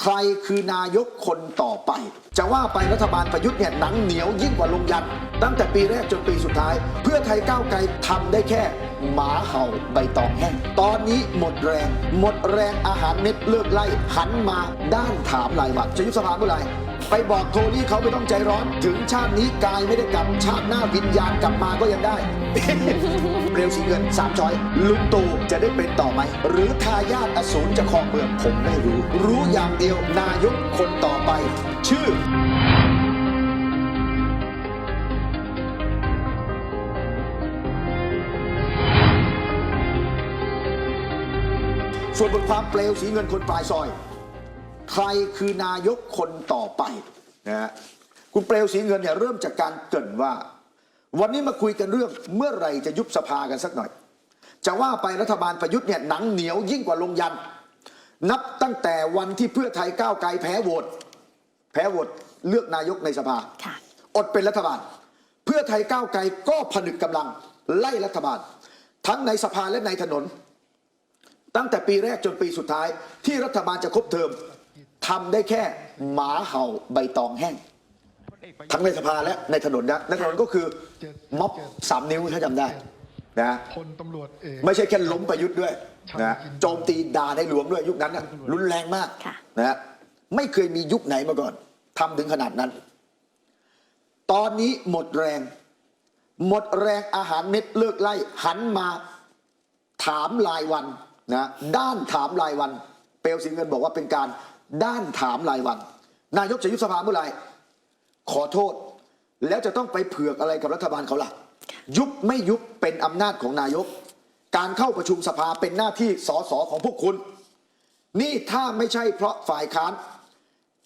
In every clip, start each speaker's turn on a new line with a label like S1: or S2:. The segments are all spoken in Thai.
S1: ใครคือนายกคนต่อไป จะว่าไปรัฐบาลประยุทธ์เนี่ยหนังเหนียวยิ่งกว่าลงยันตั้งแต่ปีแรกจนปีสุดท้าย เพื่อไทยก้าวไกลทำได้แค่หมาเห่าใบตองแห้งตอนนี้หมดแรง หมดแรงอาหารเม็ดเลิกไล่หันมาด้านถามรายวันจะยุบสภาเมื่อไหร่ไปบอกโทนี่เขาไม่ต้องใจร้อน ถึงชาตินี้กายไม่ได้กลับชาติหน้าวิญญาณกลับมาก็ยังได้ เร็วสีเงินสามช้อย ลุงตู่จะได้เป็นต่อไหม หรือทายาทอสูรจะครองเมืองผมไม่รู้ รู้อย่างเดียวนายกคนต่อไป ชื่อ ส่วนบทความเปลวสีเงินคนปลายซอย ใครคือนายกคนต่อไปนะฮะคุณเปลวสีเงินเนี่ยเริ่มจากการเกรินว่า วันนี้มาคุยกันเรื่องเมื่อไหร่จะยุบสภากันสักหน่อย จะว่าไปรัฐบาลประยุทธ์เนี่ยหนังเหนียวยิ่งกว่าลงยัน นับตั้งแต่วันที่เพื่อไทยก้าวไกลแพ้โหวตแพ้โหวตเลือกนายกในสภา
S2: ค่ะ
S1: อดเป็นรัฐบาล เพื่อไทยก้าวไกลก็ผนึกกำลังไล่รัฐบาล ทั้งในสภาและในถนน ตั้งแต่ปีแรกจนปีสุดท้าย ที่รัฐบาลจะครบเทอมทำได้แค่หมาเห่าใบตองแห้ง ทั้งในสภาและในถนนนะในถนนก็คือม็อบสามนิ้วถ้าจำได้นะ
S3: พลตำรวจเอก
S1: ไม่ใช่แค่ล้มประยุทธ์ด้วยนะโจมตีด่าในหลวงด้วยยุคนั้นนะรุนแรงมาก
S2: ค่ะ
S1: นะฮะไม่เคยมียุคไหนมาก่อนทำถึงขนาดนั้น ตอนนี้หมดแรง หมดแรงอาหารเม็ดเลิกไล่หันมาถามรายวัน นะด้านถามรายวัน เปลวสิงเงินบอกว่าเป็นการด้านถามรายวัน นายกจะยุบสภาเมื่อไหร่ขอโทษ แล้วจะต้องไปเผือกอะไรกับรัฐบาลเขาล่ะ ยุบไม่ยุบเป็นอำนาจของนายก การเข้าประชุมสภาเป็นหน้าที่สสของพวกคุณ นี่ถ้าไม่ใช่เพราะฝ่ายค้าน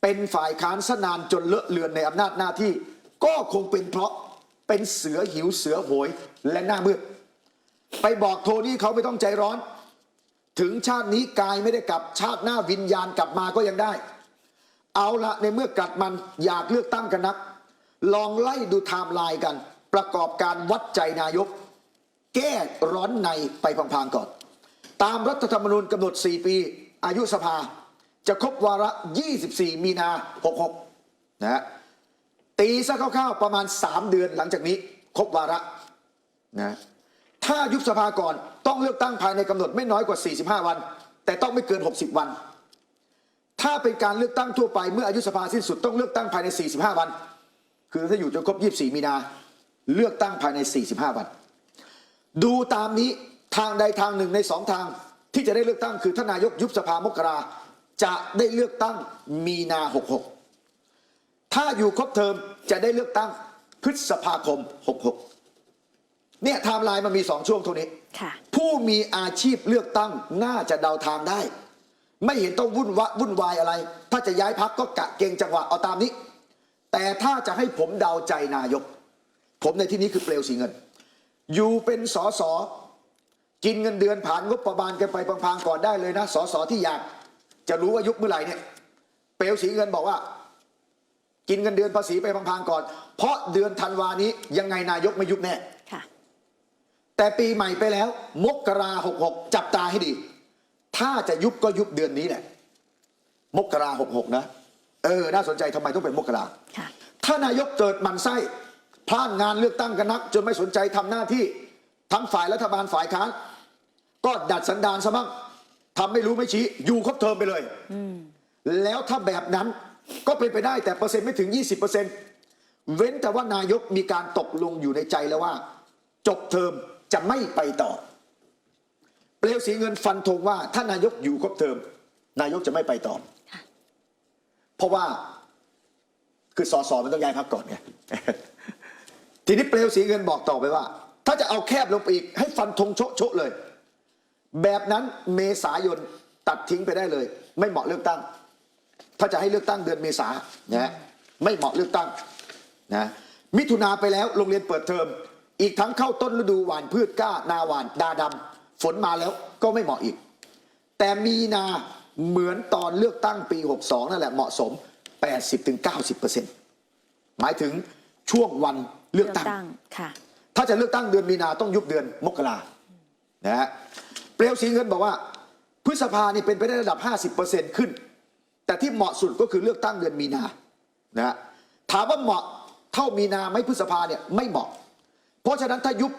S1: เป็นฝ่ายค้านสนานจนเลอะเลือนในอำนาจหน้าที่ ก็คงเป็นเพราะเป็นเสือหิวเสือโหยและหน้ามืดไปบอกโทนี่เขาไม่ต้องใจร้อน ถึงชาตินี้กายไม่ได้กลับชาติหน้าวิญญาณกลับมาก็ยังได้ เอาละในเมื่อกัดมันอยากเลือกตั้งกันนัก ลองไล่ดูไทม์ไลน์กัน ประกอบการวัดใจนายก แก้ร้อนในไปพลางๆก่อน ตามรัฐธรรมนูญกำหนด 4 ปี อายุสภา จะครบวาระ 24 มีนา 66 นะฮะตีซะคร่าวๆประมาณ 3 เดือนหลังจากนี้ ครบวาระนะถ้ายุบสภาก่อน ต้องเลือกตั้งภายในกำหนดไม่น้อยกว่า 45 วัน แต่ต้องไม่เกิน 60 วัน ถ้าเป็นการเลือกตั้งทั่วไปเมื่ออายุสภาสิ้นสุดต้องเลือกตั้งภายใน 45 วัน คือถ้าอยู่จนครบ 24 มีนา เลือกตั้งภายใน 45 วัน ดูตามนี้ทางใดทางหนึ่งในสองทาง ที่จะได้เลือกตั้งคือท่านนายกยุบสภามกราจะได้เลือกตั้งมีนา 66 ถ้าอยู่ครบเทอมจะได้เลือกตั้งพฤษภาคม 66 เนี่ยไทม์ไลน์มันมีสองช่วงเท่านี้ ผู้มีอาชีพเลือกตั้งน่าจะเดาทางได้ ไม่เห็นต้องวุ่นวะวุ่นวายอะไร ถ้าจะย้ายพักก็กะเกงจังหวะเอาตามนี้ แต่ถ้าจะให้ผมเดาใจนายก ผมในที่นี้คือเปลวสีเงิน อยู่เป็นสอสอกินเงินเดือนผ่านงบประมาณกันไปพังๆก่อนได้เลยนะสอสอที่อยาก จะรู้ว่ายุบเมื่อไหร่เนี่ย เปลวสีเงินบอกว่า กินเงินเดือนภาษีไปพังๆก่อน เพราะเดือนธันวานี้ยังไงนายกไม่ยุบแน่ แต่ปีใหม่ไปแล้ว มกราหกหกจับตาให้ดี ถ้าจะยุบก็ยุบเดือนนี้แหละ มกราหกหกนะ เออ น่าสนใจทำไมต้องเป็นมกรา
S2: ค่ะ
S1: ถ้านายกเกิดหมันไส้พลาดงานเลือกตั้งกันนัก จนไม่สนใจทำหน้าที่ทั้งฝ่ายรัฐบาลฝ่ายค้านก็ดัดสันดานซะบ้างทำไม่รู้ไม่ชี้ อยู่ครบเทอมไปเลยแล้วถ้าแบบนั้นก็เป็นไปได้แต่เปอร์เซ็นต์ไม่ถึง 20%เเว้นแต่ว่านายกมีการตกลงอยู่ในใจแล้วว่า จบเทอม จะไม่ไปต่อ เปลวสีเงินฟันธงว่าถ้านายกอยู่ครบเทอม นายกจะไม่ไปต่อ
S2: ค่ะ
S1: เพราะว่าคือสอสอมันต้องย้ายพักก่อนไงทีนี้เปลวสีเงินบอกต่อไปว่า ถ้าจะเอาแคบลงไปอีก ให้ฟันธงโชะโชะเลย แบบนั้นเมษายนตัดทิ้งไปได้เลย ไม่เหมาะเลือกตั้ง ถ้าจะให้เลือกตั้งเดือนเมษานะไม่เหมาะเลือกตั้งนะมิถุนาไปแล้วโรงเรียนเปิดเทอม อีกทั้งเข้าต้นฤดูหวานพืชกล้านาหวานดาดำฝนมาแล้วก็ไม่เหมาะอีก แต่มีนาเหมือนตอนเลือกตั้งปี 62 นั่นแหละเหมาะสม 80-90%หมายถึงช่วงวันเลือกตั้ง
S2: ค่ะ
S1: ถ้าจะเลือกตั้งเดือนมีนาต้องยุบเดือนมกรานะฮะเปลวสีเงินบอกว่า พฤษภานี่เป็นไปได้ระดับ 50%ขึ้น แต่ที่เหมาะสุดก็คือเลือกตั้งเดือนมีนานะฮะถามว่าเหมาะเท่ามีนาไหม่พฤษภาเนี่ยไม่เหมาะ เพราะฉะนั้นถ้ายุบ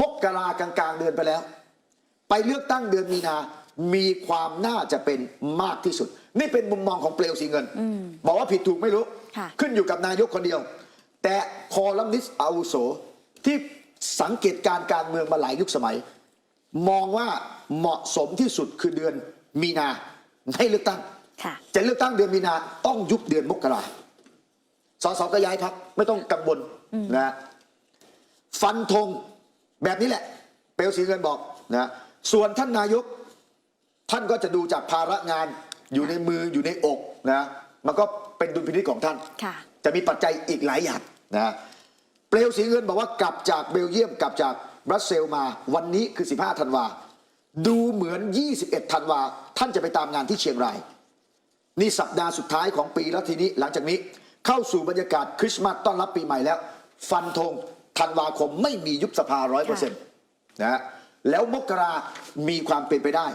S1: มกรากลางๆเดือนไปแล้ว ไปเลือกตั้งเดือนมีนา มีความน่าจะเป็นมากที่สุด นี่เป็นมุมมองของเปลวสีเงิน บอกว่าผิดถูกไม่รู้
S2: ค่ะ
S1: ขึ้นอยู่กับนายกคนเดียว แต่คอลัมนิสต์อาวุโสที่สังเกตการณ์การเมืองมาหลายยุคสมัย มองว่าเหมาะสมที่สุดคือเดือนมีนาให้เลือกตั้ง
S2: ค่ะ
S1: จะเลือกตั้งเดือนมีนาต้องยุบเดือนมกราสสก็ย้ายพักไม่ต้องกังวลนะ ฟันธงแบบนี้แหละ เปลวสีเงินบอกนะส่วนท่านนายก ท่านก็จะดูจากภาระงานอยู่ในมืออยู่ในอกนะมันก็เป็นดุลพินิจของท่าน
S2: ค่ะ
S1: จะมีปัจจัยอีกหลายอย่างนะเปลวสีเงินบอกว่ากลับจากเบลเยียมกลับจากบรัสเซลมาวันนี้คือ 15 ธันวา ดูเหมือน 21 ธันวา ท่านจะไปตามงานที่เชียงราย นี่สัปดาห์สุดท้ายของปีแล้วทีนี้หลังจากนี้เข้าสู่บรรยากาศคริสต์มาสต้อนรับปีใหม่แล้ว ฟันธง ธันวาคมไม่มียุบสภาร้อยเปอร์เซ็นต์นะฮะแล้วมกรามีความเป็นไปได้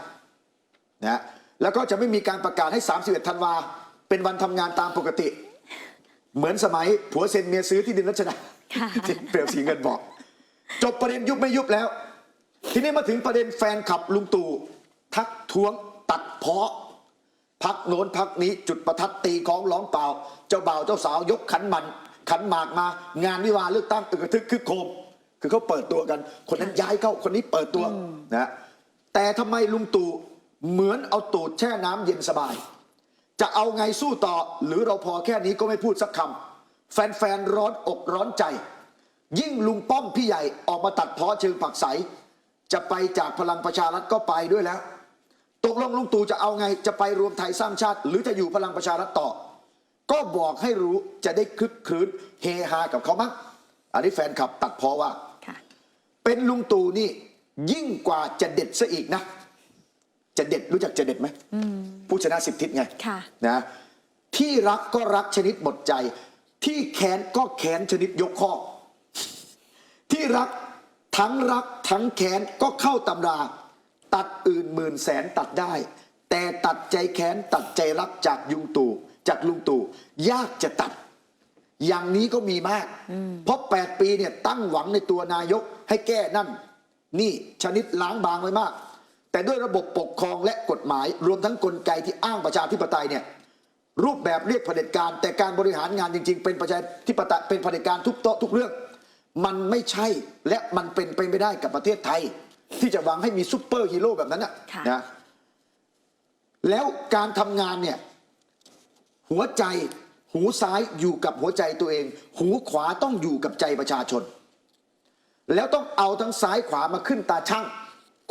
S1: นะฮะแล้วก็จะไม่มีการประกาศให้ 31ธันวาเป็นวันทำงานตามปกติ เหมือนสมัยผัวเซ็นเมียซื้อที่ดินรัชดา
S2: ค่ะ
S1: ที่เปลวสีเงินบอก จบประเด็นยุบไม่ยุบแล้ว ทีนี้มาถึงประเด็นแฟนขับลุงตู่ทักท้วงตัดเพาะพักโน้นพักนี้จุดประทัดตีของร้องเปล่า เจ้าบ่าวเจ้าสาวยกขันหมัน ขันหมากมางานวิวาห์เลือกตั้งอึกกระทึกคึกโครมคือเขาเปิดตัวกัน คนนั้นย้ายเข้าคนนี้เปิดตัวนะแต่ทำไมลุงตู่เหมือนเอาตูดแช่น้ำเย็นสบาย จะเอาไงสู้ต่อหรือเราพอแค่นี้ก็ไม่พูดสักคำแฟนๆร้อนอกร้อนใจ ยิ่งลุงป้อมพี่ใหญ่ออกมาตัดเพาะเชิงผักใส จะไปจากพลังประชารัฐก็ไปด้วยแล้ว ตกลงลุงตู่จะเอาไงจะไปรวมไทยสร้างชาติ หรือจะอยู่พลังประชารัฐต่อ ก็บอกให้รู้จะได้คลึกครื้นเฮฮากับเขามั้งอันนี้แฟนคลับตัดเพอว่า
S2: ค่ะ
S1: เป็นลุงตู่นี่ ยิ่งกว่าจะเด็ดซะอีกนะ จะเด็ดรู้จักจะเด็ดไหมผู้ชนะสิบทิศไง
S2: ค่ะ
S1: นะที่รักก็รักชนิดหมดใจ ที่แค้นก็แค้นชนิดยกข้อ ที่รักทั้งรักทั้งแค้นก็เข้าตำรา ตัดอื่นหมื่นแสนตัดได้ แต่ตัดใจแค้นตัดใจรักจากยุงตู่ จากลุงตู่ยากจะตัด อย่างนี้ก็มีมาก เพราะ 8 ปีเนี่ยตั้งหวังในตัวนายกให้แก้นั่น นี่ชนิดล้างบางไว้มาก แต่ด้วยระบบปกครองและกฎหมาย รวมทั้งกลไกที่อ้างประชาธิปไตยเนี่ยรูปแบบเรียกเผด็จการ แต่การบริหารงานจริง ๆ เป็นประชาธิปไตยเป็นเผด็จการทุกโต๊ะทุกเรื่อง มันไม่ใช่และมันเป็นไปไม่ได้กับประเทศไทย ที่จะหวังให้มีซุปเปอร์ฮีโร่แบบนั้นนะ
S2: ค่ะ
S1: นะแล้วการทำงานเนี่ย หัวใจหูซ้ายอยู่กับหัวใจตัวเอง หูขวาต้องอยู่กับใจประชาชน แล้วต้องเอาทั้งซ้ายขวามาขึ้นตาช่าง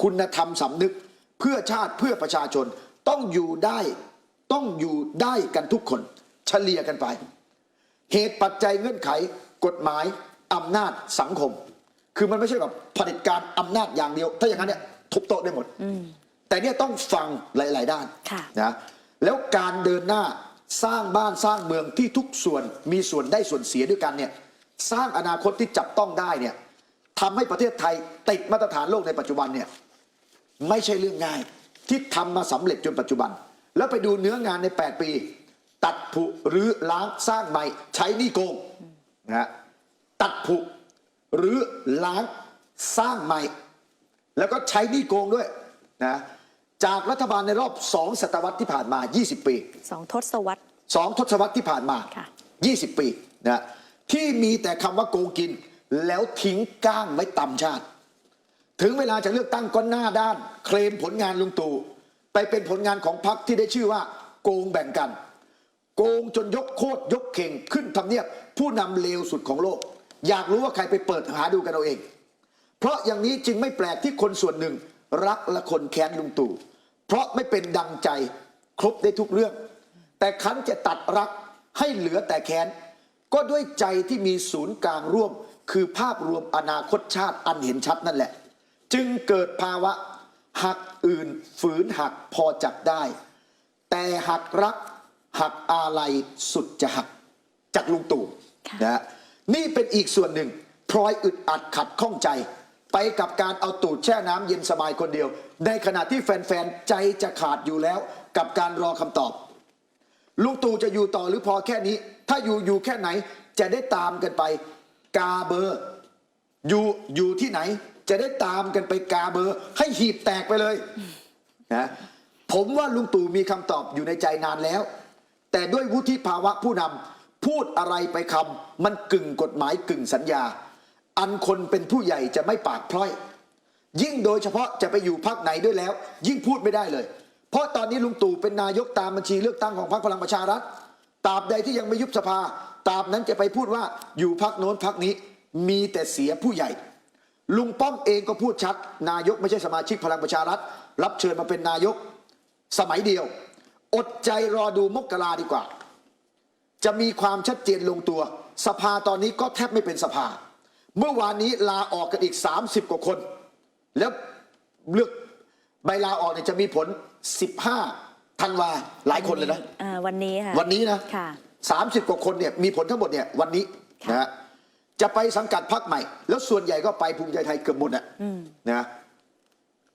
S1: คุณธรรมสำนึกเพื่อชาติเพื่อประชาชนต้องอยู่ได้ต้องอยู่ได้กันทุกคน เฉลี่ยกันไป เหตุปัจจัยเงื่อนไข กฎหมายอำนาจสังคม คือมันไม่ใช่แบบเผด็จการอำนาจอย่างเดียว ถ้าอย่างนั้นเนี่ยทุบโต๊ะได้หมดแต่เนี่ยต้องฟังหลาย ๆ ด้าน
S2: ค่ะ
S1: นะแล้วการเดินหน้า สร้างบ้านสร้างเมืองที่ทุกส่วนมีส่วนได้ส่วนเสียด้วยกันเนี่ยสร้างอนาคตที่จับต้องได้เนี่ยทำให้ประเทศไทยติดมาตรฐานโลกในปัจจุบันเนี่ยไม่ใช่เรื่องง่าย ที่ทำมาสำเร็จจนปัจจุบัน แล้วไปดูเนื้องานใน 8 ปี ตัดผุหรือล้างสร้างใหม่ใช้นี่โกงนะตัดผุหรือล้างสร้างใหม่ แล้วก็ใช้นี่โกงด้วยนะ จากรัฐบาลในรอบสองศตวรรษที่ผ่านมา 20 ปี
S2: สองทศวรรษ
S1: สองทศวรรษที่ผ่านมา
S2: ค่ะ
S1: 20 ปีนะที่มีแต่คำว่าโกงกิน แล้วทิ้งก้างไว้ต่ำชาติ ถึงเวลาจะเลือกตั้งก็หน้าด้าน เคลมผลงานลุงตู่ไปเป็นผลงานของพรรคที่ได้ชื่อว่า โกงแบ่งกัน โกงจนยกโคตรยกเข่งขึ้นทำเนียบผู้นำเลวสุดของโลก อยากรู้ว่าใครไปเปิดหาดูกันเอาเอง เพราะอย่างนี้จึงไม่แปลกที่คนส่วนหนึ่ง รักและคนแค้นลุงตู่ เพราะไม่เป็นดังใจครบได้ทุกเรื่อง แต่คันจะตัดรักให้เหลือแต่แค้นก็ด้วยใจที่มีศูนย์กลางร่วม คือภาพรวมอนาคตชาติอันเห็นชัดนั่นแหละ จึงเกิดภาวะหักอื่นฝืนหักพอจับได้ แต่หักรักหักอาลัยสุดจะหักจากลุงตู่
S2: ค่ะ
S1: นะฮะนี่เป็นอีกส่วนหนึ่งพลอยอึดอัดขัดข้องใจ ไปกับการเอาตูดแช่น้ำเย็นสบายคนเดียว ในขณะที่แฟนๆ ใจจะขาดอยู่แล้วกับการรอคำตอบ ลุงตู่จะอยู่ต่อหรือพอแค่นี้ ถ้าอยู่อยู่แค่ไหนจะได้ตามกันไป กาเบอร์อยู่อยู่ที่ไหน จะได้ตามกันไปกาเบอร์ ให้หีบแตกไปเลยนะผมว่าลุงตู่มีคำตอบอยู่ในใจนานแล้ว แต่ด้วยวุฒิภาวะผู้นำพูดอะไรไปคำมันกึ่งกฎหมายกึ่งสัญญา อันคนเป็นผู้ใหญ่จะไม่ปากพร้อย ยิ่งโดยเฉพาะจะไปอยู่พักไหนด้วยแล้ว ยิ่งพูดไม่ได้เลย เพราะตอนนี้ลุงตู่เป็นนายกตามบัญชีเลือกตั้งของพรรคพลังประชารัฐตราบใดที่ยังไม่ยุบสภาตราบนั้นจะไปพูดว่าอยู่พักโน้นพักนี้มีแต่เสียผู้ใหญ่ ลุงป้อมเองก็พูดชัด นายกไม่ใช่สมาชิกพลังประชารัฐ รับเชิญมาเป็นนายก สมัยเดียว อดใจรอดูมกราดีกว่า จะมีความชัดเจนลงตัว สภาตอนนี้ก็แทบไม่เป็นสภา เมื่อวานนี้ลาออกกันอีก 30 กว่าคน แล้วเลือกใบลาออกเนี่ยจะมีผล 15ธันวาหลายคนเลยนะ
S2: อ่าวันนี้ค่ะ
S1: วันนี้นะ
S2: ค่ะ
S1: 30กว่าคนเนี่ยมีผลทั้งหมดเนี่ยวันนี้
S2: ค่ะ
S1: นะฮะจะไปสังกัดพักใหม่ แล้วส่วนใหญ่ก็ไปภูมิใจไทยเกือบหมดอะนะ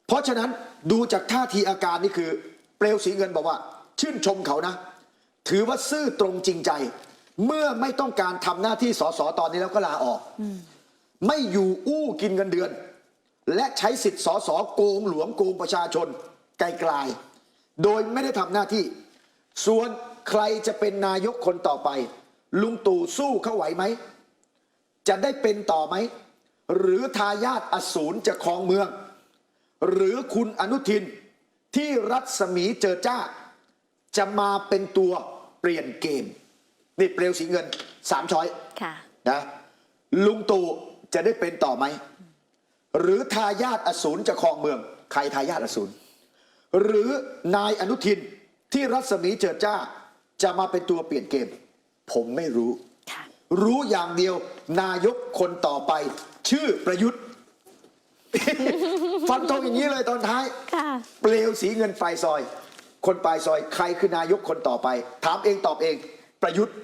S1: เพราะฉะนั้นดูจากท่าทีอาการนี่คือ เปลวสีเงินบอกว่า ชื่นชมเขานะ ถือว่าซื่อตรงจริงใจ เมื่อไม่ต้องการทำหน้าที่สสตอนนี้แล้วก็ลาออก ไม่อยู่อู้กินเงินเดือน และใช้สิทธิ์สสโกงหลวงโกงประชาชนไกลๆโดยไม่ได้ทำหน้าที่ ส่วนใครจะเป็นนายกคนต่อไป ลุงตู่สู้เขาไหวไหม จะได้เป็นต่อไหม หรือทายาทอสูรจะครองเมือง หรือคุณอนุทินที่รัศมีเจอจ้า จะมาเป็นตัวเปลี่ยนเกม นี่เปลวสีเงินสามช้อย
S2: ค่ะ
S1: นะลุงตู่ จะได้เป็นต่อไหม หรือทายาทอสูรจะครองเมือง ใครทายาทอสูรหรือนายอนุทินที่รัศมีเจิดจ้าจะมาเป็นตัวเปลี่ยนเกม ผมไม่รู้
S2: ค่ะ
S1: รู้อย่างเดียวนายกคนต่อไป ชื่อประยุทธ์ ฟันตรงอย่างนี้เลยตอนท้าย
S2: ค่ะ
S1: เปลวสีเงินไฟซอย คนปลายซอย ใครคือนายกคนต่อไป ถามเองตอบเอง ประยุทธ์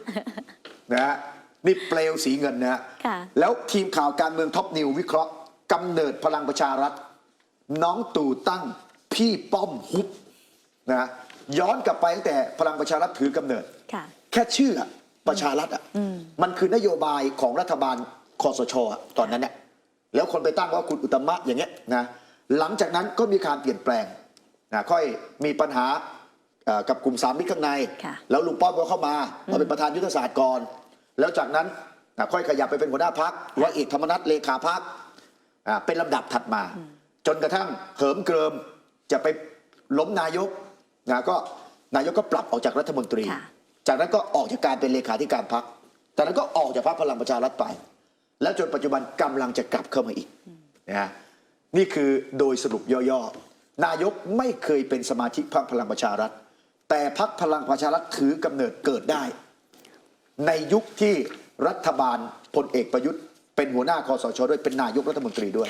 S1: นะฮะ นี่เปลวสีเงินนะฮะ
S2: ค่ะ
S1: แล้วทีมข่าวการเมืองท็อปนิววิเคราะห์กำเนิดพลังประชารัฐ น้องตู่ตั้งพี่ป้อมฮุบนะฮะย้อนกลับไปตั้งแต่พลังประชารัฐถือกำเนิด
S2: ค่ะ
S1: แค่ชื่ออะประชารัฐอะมันคือนโยบายของรัฐบาลคอสชอะตอนนั้นเนี่ยแล้วคนไปตั้งว่าคุณอุตตมะอย่างเงี้ยนะหลังจากนั้นก็มีการเปลี่ยนแปลงนะค่อยมีปัญหาเอ่อกับกลุ่มสามมิตรข้างใน
S2: ค่ะ
S1: แล้วลุงป้อมก็เข้ามามาเป็นประธานยุทธศาสตร์ก่อน แล้วจากนั้นนะค่อยขยับไปเป็นหัวหน้าพักร้อยเอกธรรมนัฐเลขาพักเป็นลำดับถัดมา จนกระทั่งเหิมเกริมจะไปล้มนายกนะก็นายกก็ปรับออกจากรัฐมนตรี
S2: ค่ะ
S1: จากนั้นก็ออกจากการเป็นเลขาธิการพักจากนั้นก็ออกจากพักพลังประชารัฐไป แล้วจนปัจจุบันกำลังจะกลับเข้ามาอีกนะฮะนี่คือโดยสรุปย่อๆ นายกไม่เคยเป็นสมาชิกพรรคพลังประชารัฐ แต่พรรคพลังประชารัฐถือกำเนิดเกิดได้ ในยุคที่รัฐบาลพลเอกประยุทธ์เป็นหัวหน้าคอสชด้วยเป็นนายกรัฐมนตรีด้วย